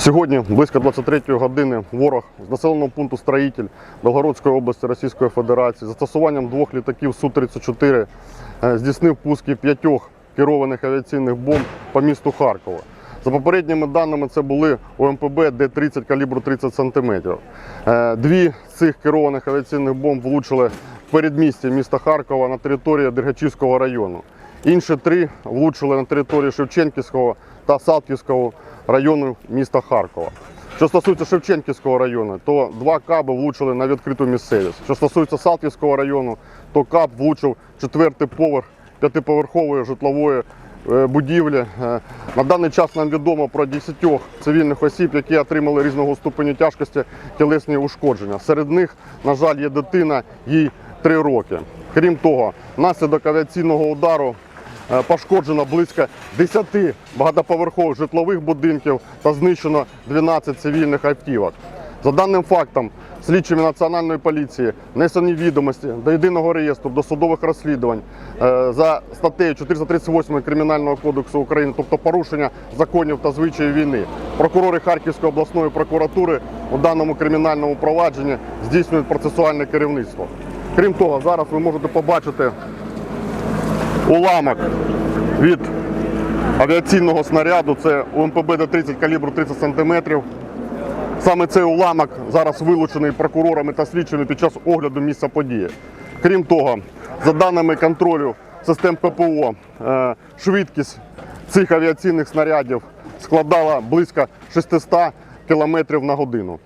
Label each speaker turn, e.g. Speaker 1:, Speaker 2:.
Speaker 1: Сьогодні близько 23 години ворог з населеного пункту Строїтель Белгородської області Російської Федерації застосуванням двох літаків Су-34 е, здійснив пуски п'ятьох керованих авіаційних бомб по місту Харкова. За попередніми даними, це були ОМПБ Д-30 калібру 30 см. Дві з цих керованих авіаційних бомб влучили в передмісті міста Харкова на території Дергачівського району. Інші три влучили на території Шевченківського та Салтівського району міста Харкова. Що стосується Шевченківського району, то два каби влучили на відкриту місцевість. Що стосується Салтівського району, то каб влучив четвертий поверх п'ятиповерхової житлової е, будівлі. Е, На даний час нам відомо про 10 цивільних осіб, які отримали різного ступеню тяжкості тілесні ушкодження. Серед них, на жаль, є дитина, їй 3 роки. Крім того, внаслідок авіаційного удару пошкоджено близько 10 багатоповерхових житлових будинків та знищено 12 цивільних автівок. За даним фактом, слідчими Національної поліції внесені відомості до єдиного реєстру досудових розслідувань е, за статтею 438 Кримінального кодексу України, тобто порушення законів та звичаїв війни. Прокурори Харківської обласної прокуратури у даному кримінальному провадженні здійснюють процесуальне керівництво. Крім того, зараз ви можете побачити уламок від авіаційного снаряду. Це УМПБ Д-30 калібру 30 см. Саме цей уламок зараз вилучений прокурорами та слідчими під час огляду місця події. Крім того, за даними контролю систем ППО, е, швидкість цих авіаційних снарядів складала близько 600 км на годину.